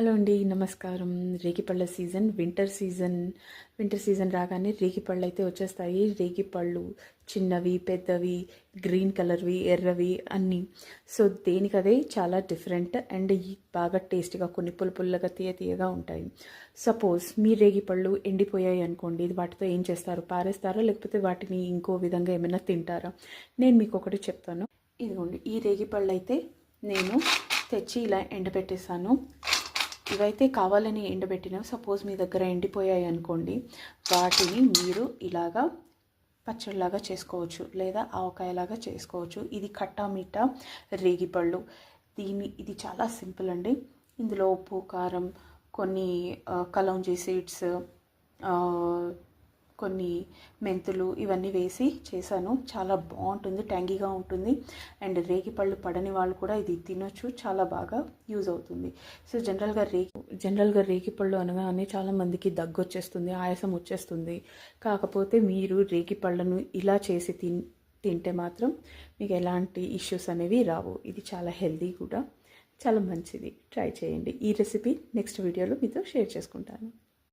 Hello అండి నమస్కారం. రేగిపళ్ళ season winter season. Winter season రాగానే రేగిపళ్ళు అయితే వచ్చేస్తాయి. రేగిపళ్ళు చిన్నవి పెద్దవి గ్రీన్ కలర్వి ఎర్రవి అన్నీ. సో దేనికదే చాలా డిఫరెంట్ అండ్ బాగా టేస్టీగా కొన్ని పుల్ల పుల్లగా తీయ తీయగా ఉంటాయి. సపోజ్ మీ రేగిపళ్ళు ఎండిపోయాయి అనుకోండి వాటితో ఏం చేస్తారు? పారేస్తారా? లేకపోతే వాటిని ఇంకో విధంగా ఏమైనా తింటారా? నేను మీకు ఒకటి చెప్తాను. ఇదిగోండి ఈ రేగిపళ్ళు అయితే నేను తెచ్చి ఇలా ఎండబెట్టేసాను ఇవైతే కావాలని ఎండబెట్టిన సపోజ్ మీ దగ్గర ఎండిపోయాయి అనుకోండి వాటిని మీరు ఇలాగా పచ్చడిలాగా చేసుకోవచ్చు లేదా ఆవకాయలాగా చేసుకోవచ్చు. ఇది కట్టా మీఠా రేగిపళ్ళు దీని ఇది చాలా సింపుల్ అండి. ఇందులో ఉప్పు కారం కొన్ని కలౌంజీ సీడ్స్ కొన్ని మెంతులు ఇవన్నీ వేసి చేశాను. చాలా బాగుంటుంది ట్యాంగీగా ఉంటుంది. అండ్ రేగిపళ్ళు పడని వాళ్ళు కూడా ఇది తినొచ్చు చాలా బాగా యూజ్ అవుతుంది. సో జనరల్గా రేగి జనరల్గా రేగిపళ్ళు అనగానే చాలామందికి దగ్గు వచ్చేస్తుంది ఆయాసం వచ్చేస్తుంది. కాకపోతే మీరు రేగిపళ్ళను ఇలా చేసి తిన్ తింటే మాత్రం మీకు ఎలాంటి ఇష్యూస్ అనేవి రావు. ఇది చాలా హెల్దీ కూడా. చాలా మంచిది. ట్రై చేయండి. ఈ రెసిపీ నెక్స్ట్ వీడియోలో మీతో షేర్ చేసుకుంటాను.